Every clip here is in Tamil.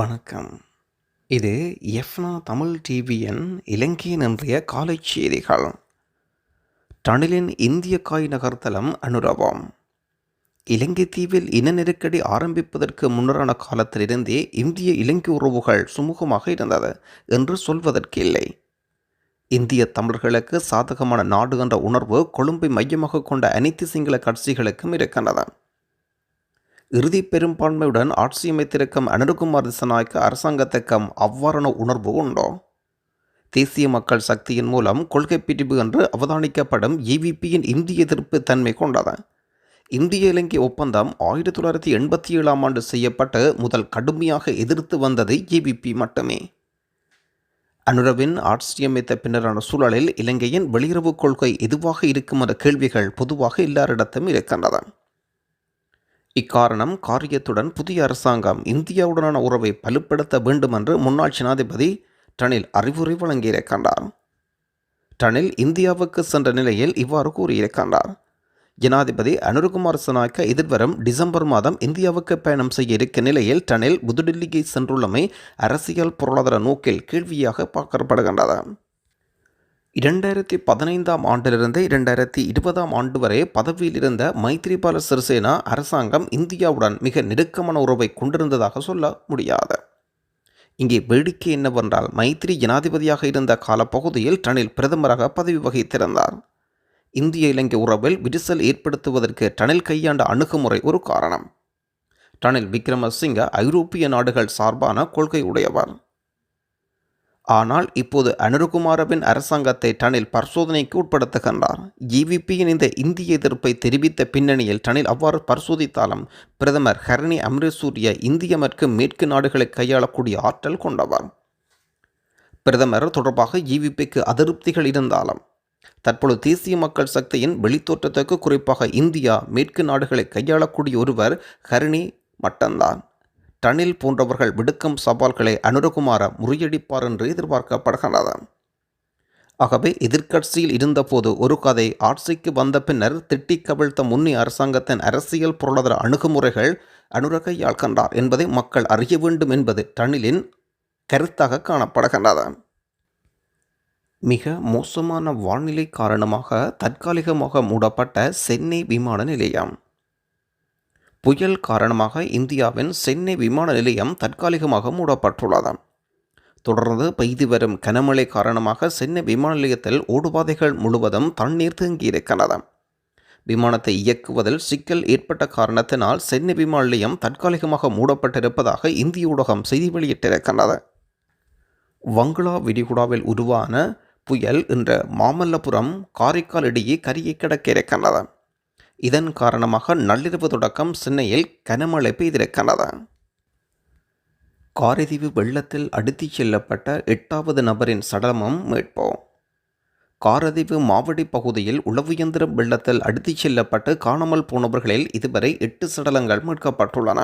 வணக்கம். இது எஃப்னா தமிழ் டிவியின் இலங்கையின் இன்றைய காலை செய்திகள். டனிலின் இந்திய காய் நகர்த்தலம் அனுரவம். இலங்கை தீவில் இன நெருக்கடி ஆரம்பிப்பதற்கு முன்னரான காலத்திலிருந்தே இந்திய இலங்கை உறவுகள் சுமூகமாக இருந்தது என்று சொல்வதற்கு இல்லை இந்திய தமிழர்களுக்கு சாதகமான நாடு என்ற உணர்வு கொழும்பை மையமாக கொண்ட அனைத்து சிங்கள கட்சிகளுக்கும் இருக்கின்றன இறுதி பெரும்பான்மையுடன் ஆட்சி அமைத்திருக்கும் அனுருகுமார் திசநாய்க்கு அரசாங்கத்துக்கும் அவ்வாறான உணர்வு உண்டோ? தேசிய மக்கள் சக்தியின் மூலம் கொள்கை பிரிவு என்று அவதானிக்கப்படும் ஏவிபியின் இந்திய எதிர்ப்பு தன்மை கொண்டது. இந்திய இலங்கை ஒப்பந்தம் ஆயிரத்தி தொள்ளாயிரத்தி எண்பத்தி ஏழாம் ஆண்டு செய்யப்பட்டு முதல் கடுமையாக எதிர்த்து வந்தது ஏவிபி மட்டுமே. அனுரவின் ஆட்சியமைத்த பின்னரான சூழலில் இலங்கையின் வெளியுறவுக் கொள்கை எதுவாக இருக்கும் என்ற கேள்விகள் பொதுவாக எல்லாரிடத்தும் இருக்கின்றன. இக்காரணம் காரியத்துடன் புதிய அரசாங்கம் இந்தியாவுடனான உறவை பலுப்படுத்த வேண்டும் என்று முன்னாள் ஜனாதிபதி டனில் அறிவுரை வழங்கியிருக்கின்றார் டனில் இந்தியாவுக்கு சென்ற நிலையில் இவ்வாறு கூறியிருக்கின்றார் ஜனாதிபதி அனுருகுமார் சனாக்க எதிர்வரும் டிசம்பர் மாதம் இந்தியாவுக்கு பயணம் செய்ய இருக்க நிலையில் டனில் புதுடில்லியை சென்றுள்ளமை அரசியல் பொருளாதார நோக்கில் கேள்வியாக பார்க்கப்படுகின்றது. இரண்டாயிரத்தி பதினைந்தாம் ஆண்டிலிருந்து இரண்டாயிரத்தி இருபதாம் ஆண்டு வரை பதவியில் இருந்த மைத்ரிபால சிறிசேனா அரசாங்கம் இந்தியாவுடன் மிக நெருக்கமான உறவை கொண்டிருந்ததாக சொல்ல முடியாது. இங்கே வேடிக்கை என்னவென்றால் மைத்ரி ஜனாதிபதியாக இருந்த காலப்பகுதியில் டனில் பிரதமராக பதவி வகித்திருந்தார். இந்திய இலங்கை உறவில் விரிசல் ஏற்படுத்துவதற்கு டனில் கையாண்ட அணுகுமுறை ஒரு காரணம். டனில் விக்ரமசிங்க ஐரோப்பிய நாடுகள் சார்பான கொள்கை உடையவர் ஆனால் இப்போது அனுருகுமாரவின் அரசாங்கத்தை டனில் பரிசோதனைக்கு உட்படுத்துகின்றார். ஜிவிபியின் இந்த இந்திய எதிர்ப்பை தெரிவித்த பின்னணியில் டனில் அவ்வாறு பரிசோதித்தாலும் பிரதமர் ஹரணி அம்ரசூரிய இந்திய மற்றும் மேற்கு நாடுகளை கையாளக்கூடிய ஆற்றல் கொண்டவர். பிரதமர் தொடர்பாக ஜிவிபிக்கு அதிருப்திகள் இருந்தாலும் தற்பொழுது தேசிய மக்கள் சக்தியின் வெளித்தோற்றத்துக்கு குறிப்பாக இந்தியா மேற்கு நாடுகளை கையாளக்கூடிய ஒருவர் ஹரணி மட்டும்தான். டனில் போன்றவர்கள் விடுக்கும் சவால்களை அனுரகுமார முறியடிப்பார் என்று எதிர்பார்க்கப்படுகிறது ஆகவே எதிர்க்கட்சியில் இருந்தபோது ஒரு கதை ஆட்சிக்கு வந்த பின்னர் திட்டி கவிழ்த்த முன்னி அரசாங்கத்தின் அரசியல் பொருளாதார அணுகுமுறைகள் அனுரகையால் கண்டார் என்பதை மக்கள் அறிய வேண்டும் என்பது டனிலின் கருத்தாக காணப்படுகின்றது மிக மோசமான வானிலை காரணமாக தற்காலிகமாக மூடப்பட்ட சென்னை விமான நிலையம். புயல் காரணமாக இந்தியாவின் சென்னை விமான நிலையம் தற்காலிகமாக மூடப்பட்டுள்ளது. தொடர்ந்து பெய்து வரும் கனமழை காரணமாக சென்னை விமான நிலையத்தில் ஓடுபாதைகள் முழுவதும் தண்ணீர் தேங்கியிருக்கிறது விமானத்தை இயக்குவதில் சிக்கல் ஏற்பட்ட காரணத்தினால் சென்னை விமான நிலையம் தற்காலிகமாக மூடப்பட்டிருப்பதாக இந்திய ஊடகம் செய்தி வெளியிட்டிருக்கிறது. வங்களா விரிகுடாவில் உருவான புயல் இன்று மாமல்லபுரம் காரைக்கால் இடையே கரியை கிடக்க இருக்கின்றது இதன் காரணமாக நள்ளிரவு தொடக்கம் சென்னையில் கனமழை பெய்திருக்கிறது. காரைதீவு வெள்ளத்தில் அடித்துச் செல்லப்பட்ட எட்டாவது நபரின் சடலமும் மீட்போம். காரதீவு மாவடி பகுதியில் உளவு இயந்திரம் வெள்ளத்தில் அடித்துச் செல்லப்பட்டு காணாமல் போனவர்களில் இதுவரை எட்டு சடலங்கள் மீட்கப்பட்டுள்ளன.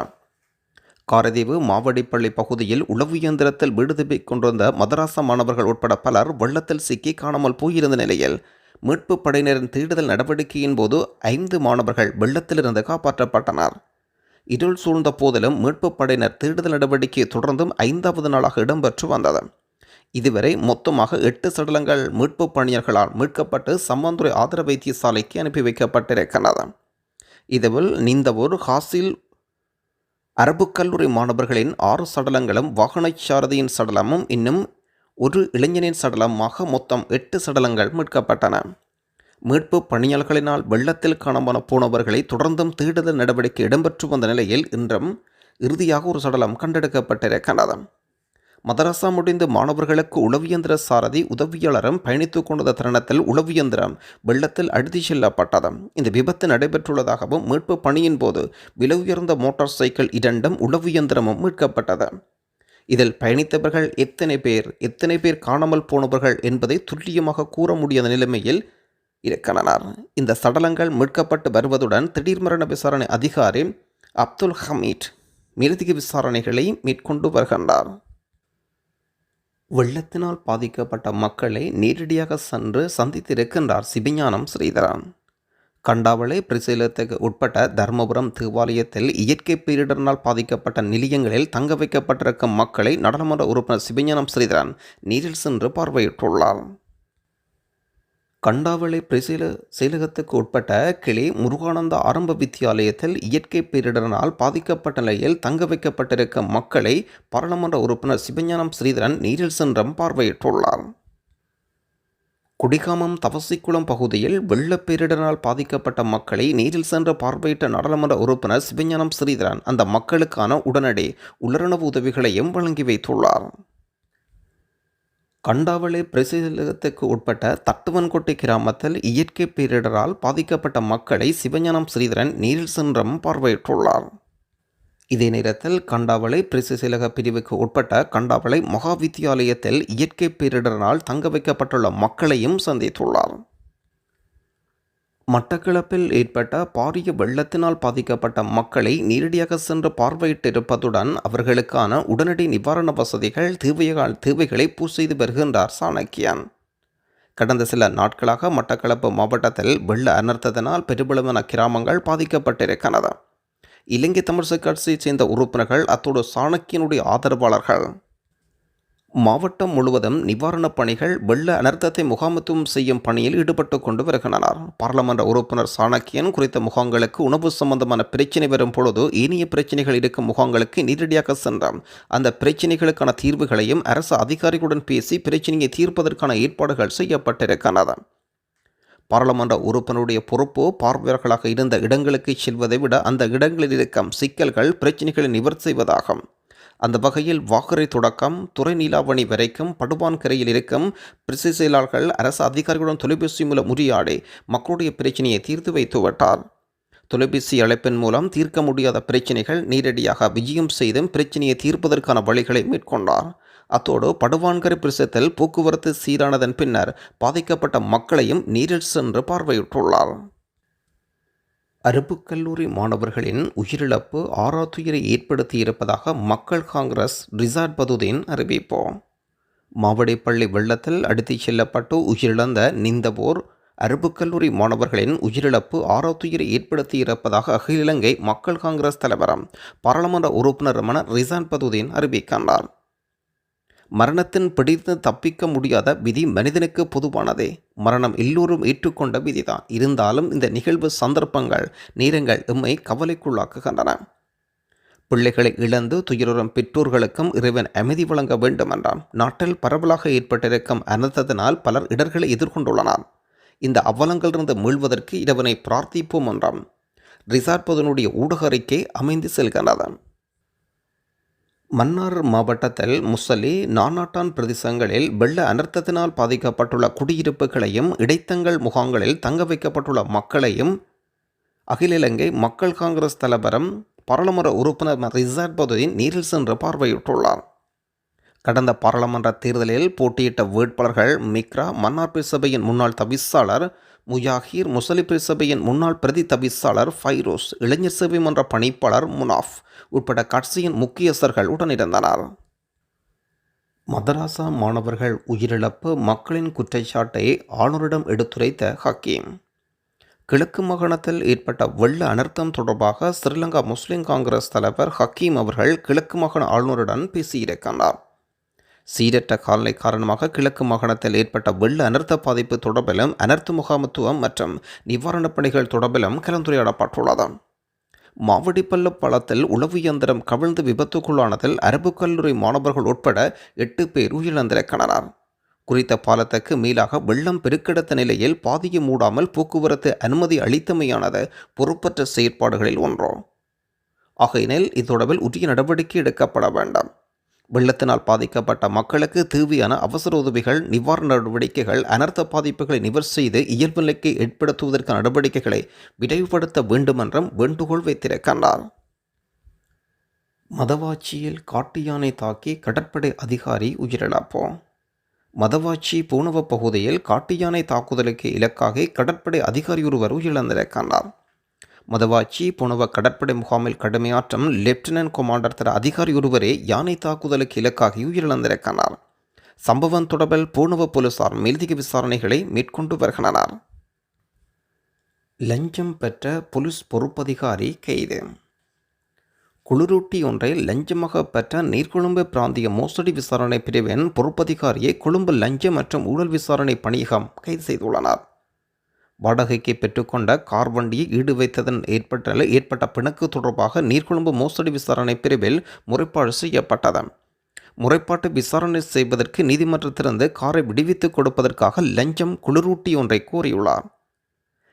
காரதீவு மாவடிப்பள்ளி பகுதியில் உளவு இயந்திரத்தில் வீடு திரும்பிக் கொண்டிருந்த மதராச மாணவர்கள் உட்பட பலர் வெள்ளத்தில் சிக்கி காணாமல் போயிருந்த நிலையில் மீட்பு படையினரின் தேடுதல் நடவடிக்கையின் போது ஐந்து மாணவர்கள் வெள்ளத்திலிருந்து காப்பாற்றப்பட்டனர். இருள் சூழ்ந்த போதிலும் மீட்பு படையினர் தேடுதல் நடவடிக்கை தொடர்ந்தும் ஐந்தாவது நாளாக இடம்பெற்று வந்தது. இதுவரை மொத்தமாக எட்டு சடலங்கள் மீட்பு பணியர்களால் மீட்கப்பட்டு சம்மந்துறை ஆதர வைத்தியசாலைக்கு அனுப்பி வைக்கப்பட்டிருக்கிறது இதுவில் நீந்தவூர் ஹாசில் அரபு கல்லூரி மாணவர்களின் ஆறு சடலங்களும் வாகனச் சாரதியின் சடலமும் இன்னும் ஒரு இளைஞனின் சடலமாக மொத்தம் எட்டு சடலங்கள் மீட்கப்பட்டன. மீட்பு பணியாளர்களினால் வெள்ளத்தில் காணாமல் போனவர்களை தொடர்ந்தும் தேடுதல் நடவடிக்கை இடம்பெற்று வந்த நிலையில் இன்றும் இறுதியாக ஒரு சடலம் கண்டெடுக்கப்பட்டிருக்கிறது மதரசா முடிந்து மாணவர்களுக்கு உளவியந்திர சாரதி உதவியாளரும் பயணித்துக் கொண்ட தருணத்தில் உளவியந்திரம் வெள்ளத்தில் அழுத்தி செல்லப்பட்டது. இந்த விபத்து நடைபெற்றுள்ளதாகவும் மீட்பு பணியின் போது விலை உயர்ந்த மோட்டார் சைக்கிள் இரண்டும் உளவியந்திரமும் மீட்கப்பட்டது. இதில் பயணித்தவர்கள் எத்தனை பேர் எத்தனை பேர் காணாமல் போனவர்கள் என்பதை துல்லியமாக கூற முடியாத நிலைமையில் இருக்கின்றனர் இந்த சடலங்கள் மீட்கப்பட்டு வருவதுடன் திடீர் மரண விசாரணை அதிகாரி அப்துல் ஹமீட் மேலதிக விசாரணைகளை மேற்கொண்டு வருகின்றார். வெள்ளத்தினால் பாதிக்கப்பட்ட மக்களை நேரடியாக சென்று சந்தித்திருக்கின்றார் சிவஞானம் ஸ்ரீதரன். கண்டாவளை பிரசேலத்துக்கு உட்பட்ட தர்மபுரம் தேவாலயத்தில் இயற்கை பேரிடரினால் பாதிக்கப்பட்ட நிலையங்களில் தங்க வைக்கப்பட்டிருக்கும் மக்களை நாடாளுமன்ற உறுப்பினர் சிவஞானம் ஸ்ரீதரன் நேரில் சென்று பார்வையிட்டுள்ளார். கண்டாவளை பிரசேல செயலகத்துக்கு உட்பட்ட கிளி முருகானந்த ஆரம்ப வித்தியாலயத்தில் இயற்கை பேரிடரினால் பாதிக்கப்பட்ட நிலையில் தங்க வைக்கப்பட்டிருக்கும் மக்களை பாராளுமன்ற உறுப்பினர் சிவஞானம் ஸ்ரீதரன் நேரில் சென்றும் பார்வையிட்டுள்ளார். குடிகாமம் தவசிக்குளம் பகுதியில் வெள்ளப்பேரிடரால் பாதிக்கப்பட்ட மக்களை நேரில் சென்று பார்வையிட்ட நாடாளுமன்ற உறுப்பினர் சிவஞானம் ஸ்ரீதரன் அந்த மக்களுக்கான உடனடி உலரணவு உதவிகளையும் வழங்கி வைத்துள்ளார். கண்டாவளை பிரசிலகத்துக்கு உட்பட்ட தட்டுவன்கோட்டை கிராமத்தில் இயற்கை பேரிடரால் பாதிக்கப்பட்ட மக்களை சிவஞானம் ஸ்ரீதரன் நேரில் சென்றும் பார்வையிட்டுள்ளார். இதே நேரத்தில் கண்டாவளை பிரசிசிலக பிரிவுக்கு உட்பட்ட கண்டாவளை மகாவித்தியாலயத்தில் இயற்கை பேரிடரினால் தங்க வைக்கப்பட்டுள்ள மக்களையும் சந்தித்துள்ளார். மட்டக்களப்பில் ஏற்பட்ட பாரிய வெள்ளத்தினால் பாதிக்கப்பட்ட மக்களை நேரடியாக சென்று பார்வையிட்டிருப்பதுடன் அவர்களுக்கான உடனடி நிவாரண வசதிகள் தேவையால் தேவைகளை பூர்த்தி செய்து வருகின்றார் சாணக்கியன். கடந்த சில நாட்களாக மட்டக்களப்பு மாவட்டத்தில் வெள்ள அனர்த்தத்தினால் பெரும்பளவான கிராமங்கள் பாதிக்கப்பட்டிருக்கிறது இலங்கை தமிழிசை கட்சியைச் சேர்ந்த உறுப்பினர்கள் அத்தோடு சாணக்கியனுடைய ஆதரவாளர்கள். மாவட்டம் முழுவதும் நிவாரணப் பணிகள் வெள்ள அனர்த்தத்தை முகாமத்துவம் செய்யும் பணியில் ஈடுபட்டு கொண்டு வருகின்றனர். பாராளுமன்ற உறுப்பினர் சாணக்கியன் குறித்த முகாம்களுக்கு உணவு சம்பந்தமான பிரச்சினை வரும் பொழுது ஏனைய பிரச்சனைகள் இருக்கும் முகாம்களுக்கு நேரடியாக சென்றார் அந்த பிரச்சினைகளுக்கான தீர்வுகளையும் அரசு அதிகாரிகளுடன் பேசி பிரச்சனையை தீர்ப்பதற்கான ஏற்பாடுகள் செய்யப்பட்டிருக்கின்றன. பாராளுமன்ற உறுப்பினருடைய பொறுப்பு பார்வையாளர்களாக இருந்த இடங்களுக்கு செல்வதை விட அந்த இடங்களில் இருக்கும் சிக்கல்கள் பிரச்சினைகளை நிவர்த்தி செய்வதாகும். அந்த வகையில் வாகரை தொடக்கம் துறை நீலாவணி வரைக்கும் படுவான்கரையில் இருக்கும் பிரசி செயலாளர்கள் அரசு அதிகாரிகளுடன் தொலைபேசி மூலம் உரையாடி மக்களுடைய பிரச்சனையை தீர்த்து வைத்து விட்டார். தொலைபேசி அழைப்பின் மூலம் தீர்க்க முடியாத பிரச்சனைகள் நேரடியாக விஜயம் செய்தும் பிரச்சனையை தீர்ப்பதற்கான வழிகளை மேற்கொண்டார். அத்தோடு படுவான்கரை பிரசத்தில் போக்குவரத்து சீரானதன் பின்னர் பாதிக்கப்பட்ட மக்களையும் நேரில் சென்று பார்வையிட்டுள்ளார். அரபு கல்லூரி மாணவர்களின் உயிரிழப்பு ஆறாத்துயரை ஏற்படுத்தியிருப்பதாக மக்கள் காங்கிரஸ் ரிசார்ட் பதுதீன் அறிவிப்பு. மாவடிப்பள்ளி வெள்ளத்தில் அடித்துச் செல்லப்பட்டு உயிரிழந்த நிந்தபோர் அரபு கல்லூரி மாணவர்களின் உயிரிழப்பு ஆறாத்துயரை ஏற்படுத்தியிருப்பதாக அகில இலங்கை மக்கள் காங்கிரஸ் தலைவரம் பாராளுமன்ற உறுப்பினருமான ரிசான் பதுதீன் அறிவிக்கின்றார். மரணத்தின் பிடித்து தப்பிக்க முடியாத விதி மனிதனுக்கு பொதுவானதே. மரணம் எல்லோரும் ஏற்றுக்கொண்ட விதிதான். இருந்தாலும் இந்த நிகழ்வு சந்தர்ப்பங்கள் நேரங்கள் எம்மை கவலைக்குள்ளாக்குகின்றன. பிள்ளைகளை இழந்து துயருறும் பெற்றோர்களுக்கும் இறைவன் அமைதி வழங்க வேண்டும் என்றான் நாட்டில் பரவலாக ஏற்பட்டிருக்கும் அனர்த்தத்தினால் பலர் இடர்களை எதிர்கொண்டுள்ளனர். இந்த அவலங்களிலிருந்து மீள்வதற்கு இறைவனை பிரார்த்திப்போம் என்றான். ரிசார்பதனுடைய ஊடக அறிக்கை அமைந்து செல்கின்றது. மன்னார் மாவட்டத்தில் முசலி நானாட்டான் பிரதேசங்களில் வெள்ள அனர்த்தத்தினால் பாதிக்கப்பட்டுள்ள குடியிருப்புகளையும் இடைத்தங்கள் முகாம்களில் தங்க வைக்கப்பட்டுள்ள மக்களையும் அகில இலங்கை மக்கள் காங்கிரஸ் தலைவரும் பாராளுமன்ற உறுப்பினர் ரிசார்ட் பதுவின் நேரில் சென்று பார்வையிட்டுள்ளார். கடந்த பாராளுமன்ற தேர்தலில் போட்டியிட்ட வேட்பாளர்கள் மிக்ரா மன்னார் சபையின் முன்னாள் தவிசாளர் முயாஹீர் முசலிப் சபையின் முன்னாள் பிரதி தவிசாளர் ஃபைரோஸ் இளைஞர் சேவை மன்ற பணிப்பாளர் முனாஃப் உட்பட கட்சியின் முக்கியஸ்தர்கள் உடனிருந்தனர். மதராசா மாணவர்கள் உயிரிழப்பு மக்களின் குற்றச்சாட்டை ஆளுநரிடம் எடுத்துரைத்த ஹக்கீம். கிழக்கு மாகாணத்தில் ஏற்பட்ட வெள்ள அனர்த்தம் தொடர்பாக ஸ்ரீலங்கா முஸ்லிம் காங்கிரஸ் தலைவர் ஹக்கீம் அவர்கள் கிழக்கு மாகாண ஆளுநருடன் பேசியிருக்கிறார் சீரற்ற காலநிலை காரணமாக கிழக்கு மாகாணத்தில் ஏற்பட்ட வெள்ள அனர்த்த பாதிப்பு தொடர்பிலும் அனர்த்த முகாமத்துவம் மற்றும் நிவாரணப் பணிகள் தொடர்பிலும் கலந்துரையாடப்பட்டுள்ளது. மாவடிப்பள்ளு பள்ளத்தில் உளவு இயந்திரம் கவிழ்ந்து விபத்துக்குள்ளானதில் அரபு கல்லூரி மாணவர்கள் உட்பட எட்டு பேர் உயிரிழந்திருக்கின்றனர் குறித்த பாலத்துக்கு மேலாக வெள்ளம் பெருக்கெடுத்த நிலையில் பாதியை மூடாமல் போக்குவரத்து அனுமதி அளித்தமையானது பொறுப்பற்ற செயற்பாடுகளில் ஒன்றும் ஆகையினில் இத்தொடர்பில் உரிய நடவடிக்கை எடுக்கப்பட வேண்டும். வெள்ளத்தினால் பாதிக்கப்பட்ட மக்களுக்கு தேவையான அவசர உதவிகள் நிவாரண நடவடிக்கைகள் அனர்த்த பாதிப்புகளை நிவர் செய்து இயல்பு நிலைக்கு ஏற்படுத்துவதற்கான நடவடிக்கைகளை விரைவுபடுத்த வேண்டுமென்றும் வேண்டுகோள் வைத்திருக்கின்றார். மதவாச்சியில் காட்டு யானை தாக்கி கடற்படை அதிகாரி உயிரிழப்போ. மதவாச்சி பூனவ பகுதியில் காட்டு யானை தாக்குதலுக்கு இலக்காகி கடற்படை அதிகாரி ஒருவர் உயிரிழந்திருக்கின்றார். மதவாச்சி புனவ கடற்படை முகாமில் கடுமையாற்றும் லெப்டினன்ட் கொமாண்டர் தர அதிகாரி ஒருவரே யானை தாக்குதலுக்கு இலக்காகி உயிரிழந்திருக்கிறார். சம்பவம் தொடர்பில் பூனவ போலீசார் மேலதிக விசாரணைகளை மேற்கொண்டு வருகின்றனர். லஞ்சம் பெற்ற போலீஸ் பொறுப்பதிகாரி கைது. குளிரூட்டி ஒன்றை லஞ்சமாக பெற்ற நீர்கொழும்பு பிராந்திய மோசடி விசாரணை பிரிவின் பொறுப்பதிகாரியை கொழும்பு லஞ்சம் மற்றும் ஊழல் விசாரணை பணியகம் கைது செய்துள்ளனர். வாடகைக்கு பெற்றுக்கொண்ட கார் வண்டியை ஈடு வைத்ததன் ஏற்பட்ட ஏற்பட்ட பிணக்கு தொடர்பாக நீர்கொழும்பு மோசடி விசாரணை பிரிவில் முறைப்பாடு செய்யப்பட்டது. முறைப்பாட்டு விசாரணை செய்வதற்கு நீதிமன்றத்திலிருந்து காரை விடுவித்துக் கொடுப்பதற்காக லஞ்சம் குளிரூட்டி ஒன்றை கோரியுள்ளார்.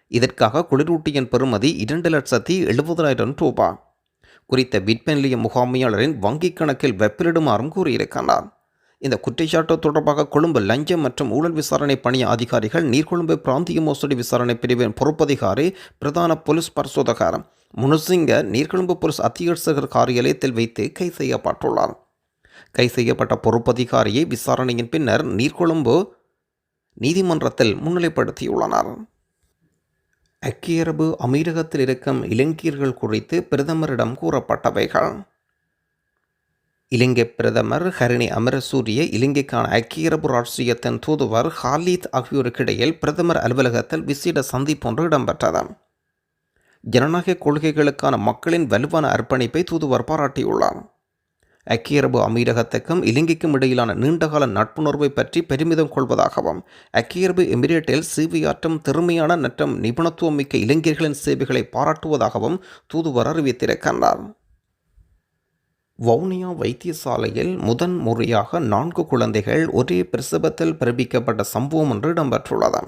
இதற்காக குளிரூட்டியின் பெறுமதி இரண்டு லட்சத்தி எழுபதாயிரம் ரூபாய் குறித்த விற்பநிலைய முகாமையாளரின் வங்கிக் கணக்கில் வெப்பிலிடுமாறும் கூறியிருக்கிறார். இந்த குற்றச்சாட்டு தொடர்பாக கொழும்பு லஞ்சம் மற்றும் ஊழல் விசாரணை பணிய அதிகாரிகள் நீர்கொழும்பு பிராந்திய மோசடி விசாரணை பிரிவின் பொறுப்பதிகாரி பிரதான போலீஸ் பரிசோதகர் முனுசிங்க நீர்கொழும்பு போலீஸ் அத்தியட்சகர் காரியாலயத்தில் வைத்து கைது செய்யப்பட்டுள்ளார். கை செய்யப்பட்ட பொறுப்பதிகாரியை விசாரணையின் பின்னர் நீர்கொழும்பு நீதிமன்றத்தில் முன்னிலைப்படுத்தியுள்ளனர். ஐக்கிய அரபு அமீரகத்தில் இருக்கும் இலங்கையர்கள் குறித்து பிரதமரிடம் கூறப்பட்டவைகள். இலங்கை பிரதமர் ஹரிணி அமரசூரிய இலங்கைக்கான ஐக்கிய அரபு ராஷ்டிரியத்தின் தூதுவர் ஹாலித் ஆகியோருக்கிடையில் பிரதமர் அலுவலகத்தில் விசேட சந்திப்பொன்று இடம்பெற்றது. ஜனநாயக கொள்கைகளுக்கான மக்களின் வலுவான அர்ப்பணிப்பை தூதுவர் பாராட்டியுள்ளார். ஐக்கிய அரபு அமீரகத்துக்கும் இலங்கைக்கும் இடையிலான நீண்டகால நட்புணர்வை பற்றி பெருமிதம் கொள்வதாகவும் ஐக்கிய அரபு எமிரேட்டில் சேவையாற்றும் திறமையான மற்றும் நிபுணத்துவம் மிக்க இளைஞர்களின் சேவைகளை பாராட்டுவதாகவும் தூதுவர் அறிவித்திருக்கின்றார். வவுனியா வைத்தியசாலையில் முதன் முறையாக நான்கு குழந்தைகள் ஒரே பிரசவத்தில் பிறப்பிக்கப்பட்ட சம்பவம் ஒன்று இடம்பெற்றுள்ளது.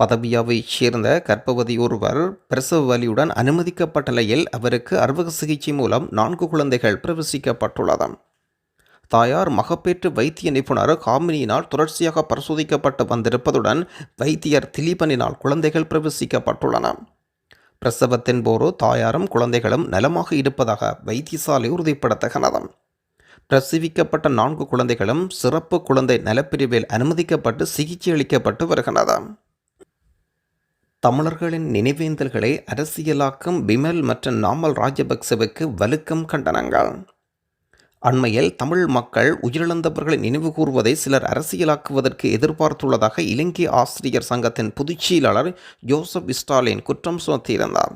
பதவியாவைச் சேர்ந்த கர்ப்பவதி ஒருவர் பிரசவ வலியுடன் அனுமதிக்கப்பட்ட நிலையில் அவருக்கு அறுவக சிகிச்சை மூலம் நான்கு குழந்தைகள் பிரவேசிக்கப்பட்டுள்ளது. தாயார் மகப்பேற்று வைத்திய நிபுணர் காமினியினால் தொடர்ச்சியாக பரிசோதிக்கப்பட்டு வந்திருப்பதுடன் வைத்தியர் திலீபனினால் குழந்தைகள் பிரவேசிக்கப்பட்டுள்ளன பிரசவத்தின் போது தாயாரும் குழந்தைகளும் நலமாக இருப்பதாக வைத்தியசாலை உறுதிப்படுத்துகிறது பிரசவிக்கப்பட்ட நான்கு குழந்தைகளும் சிறப்பு குழந்தை நலப்பிரிவில் அனுமதிக்கப்பட்டு சிகிச்சை அளிக்கப்பட்டு வருகிறது தமிழர்களின் நினைவேந்தல்களை அரசியலாக்கும் விமல் மற்றும் நாமல் ராஜபக்சவுக்கு வலுக்கம் கண்டனங்கள். அண்மையில் தமிழ் மக்கள் உயிரிழந்தவர்களை நினைவு கூறுவதை சிலர் அரசியலாக்குவதற்கு எதிர்பார்த்துள்ளதாக இலங்கை ஆசிரியர் சங்கத்தின் பொதுச்செயலாளர் ஜோசப் ஸ்டாலின் குற்றம் சுமத்தியிருந்தார்.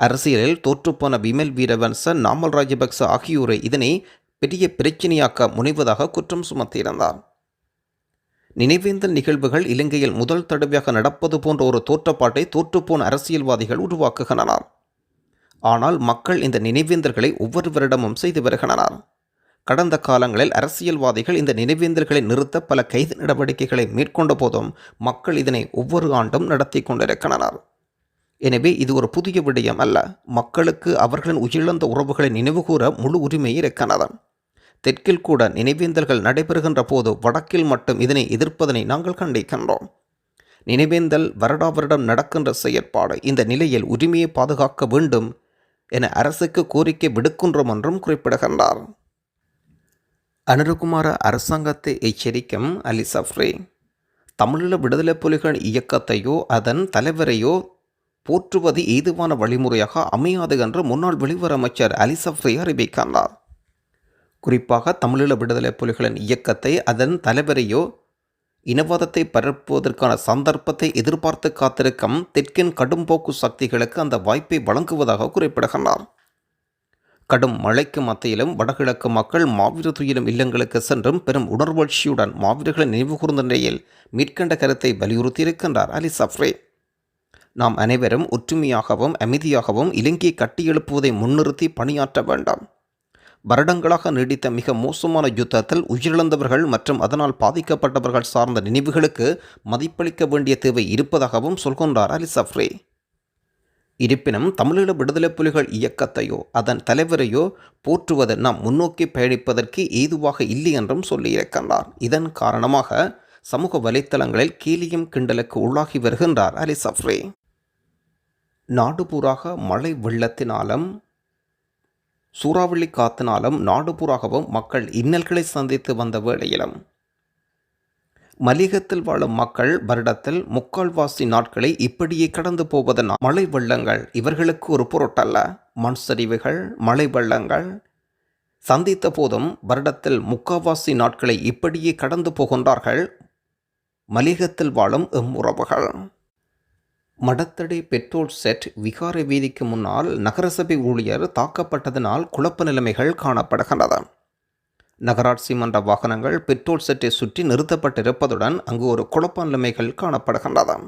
அரசியலில் தோற்றுப்போன விமல் வீரவன்ச நாமல் ராஜபக்ச ஆகியோரை இதனை பெரிய பிரச்சினையாக்க முனைவதாக குற்றம் சுமத்தியிருந்தார். நினைவேந்தல் நிகழ்வுகள் இலங்கையில் முதல் தடவையாக நடப்பது போன்ற ஒரு தோற்றப்பாட்டை தோற்றுப்போன அரசியல்வாதிகள் உருவாக்குகின்றனர். ஆனால் மக்கள் இந்த நினைவேந்தர்களை ஒவ்வொரு வருடமும் செய்து வருகின்றனர். கடந்த காலங்களில் அரசியல்வாதிகள் இந்த நினைவேந்தர்களை நிறுத்த பல கைது நடவடிக்கைகளை மேற்கொண்ட போதும் மக்கள் இதனை ஒவ்வொரு ஆண்டும் நடத்தி கொண்டிருக்கின்றனர். எனவே இது ஒரு புதிய விடயம் அல்ல. மக்களுக்கு அவர்களின் உயிரிழந்த உறவுகளை நினைவுகூர முழு உரிமை இருக்கிறது தெற்கில் கூட நினைவேந்தல்கள் நடைபெறுகின்ற போது வடக்கில் மட்டும் இதனை எதிர்ப்பதனை நாங்கள் கண்டிக்கின்றோம். நினைவேந்தல் வருடா வருடம் நடக்கின்ற செயற்பாடு இந்த நிலையில் உரிமையை பாதுகாக்க வேண்டும். என அரசுக்கு கோரிக்கை விடுக்கின்றோம் என்றும் குறிப்பிடுகின்றார். அனுருகுமார அரசாங்கத்தை எச்சரிக்கும் அலி சஃப்ரி தமிழீழ விடுதலை புலிகள் இயக்கத்தையோ அதன் தலைவரையோ போற்றுவது ஏதுவான வழிமுறையாக அமையாது என்று முன்னாள் வெளிவர அமைச்சர் அலி சஃப்ரி அறிவிக்கின்றார். குறிப்பாக தமிழீழ விடுதலை புலிகளின் இயக்கத்தை அதன் தலைவரையோ இனவாதத்தை பரப்புவதற்கான சந்தர்ப்பத்தை எதிர்பார்த்து காத்திருக்கும் தெற்கின் கடும்போக்கு சக்திகளுக்கு அந்த வாய்ப்பை வழங்குவதாக குறிப்பிடுகின்றார். கடும் மழைக்கு மத்தியிலும் வடகிழக்கு மக்கள் மாவீர துயிலும் இல்லங்களுக்கு சென்றும் பெரும் உணர்வழ்ச்சியுடன் மாவீரர்களை நினைவுகூர்ந்த நிலையில் மீட்கண்ட கருத்தை வலியுறுத்தியிருக்கின்றார் அலி சஃப்ரே. நாம் அனைவரும் ஒற்றுமையாகவும் அமைதியாகவும் இலங்கையை கட்டியெழுப்புவதை முன்னிறுத்தி பணியாற்ற வேண்டாம். வருடங்களாக நீடித்த மிக மோசமான யுத்தத்தில் உயிரிழந்தவர்கள் மற்றும் அதனால் பாதிக்கப்பட்டவர்கள் சார்ந்த நினைவுகளுக்கு மதிப்பளிக்க வேண்டிய தேவை இருப்பதாகவும் சொல்கின்றார் அலி சஃப்ரே. இருப்பினும் தமிழீழ விடுதலை புலிகள் இயக்கத்தையோ அதன் தலைவரையோ போற்றுவது நாம் முன்னோக்கி பயணிப்பதற்கு ஏதுவாக இல்லை என்றும் சொல்லியிருக்கின்றார் இதன் காரணமாக சமூக வலைத்தளங்களில் கேலியும் கிண்டலுக்கு உள்ளாகி வருகின்றார் அலி சஃப்ரே. நாடுபூராக மழை வெள்ளத்தினாலும் சூறாவளி காத்தினாலும் நாடுபுறாகவும் மக்கள் இன்னல்களை சந்தித்து வந்த வேளையிலும். மலிகத்தில் வாழும் மக்கள் வருடத்தில் முக்கால்வாசி நாட்களை இப்படியே கடந்து போவதன் மழை வெள்ளங்கள் இவர்களுக்கு ஒரு பொருட்டல்ல. மண் சரிவுகள் மழை வெள்ளங்கள். சந்தித்த போதும் வருடத்தில் முக்கால்வாசி நாட்களை இப்படியே கடந்து போகின்றார்கள். மலிகத்தில் வாழும் எம் உறவுகள். மடத்தடி பெட்ரோல் செட் விகார வீதிக்கு முன்னால் நகரசபை ஊழியர் தாக்கப்பட்டதனால் குழப்ப நிலைமைகள் காணப்படுகின்றன. நகராட்சி மன்ற வாகனங்கள் பெட்ரோல் செட்டை சுற்றி நிறுத்தப்பட்டிருப்பதுடன் அங்கு ஒரு குழப்ப நிலைமைகள் காணப்படுகின்றன.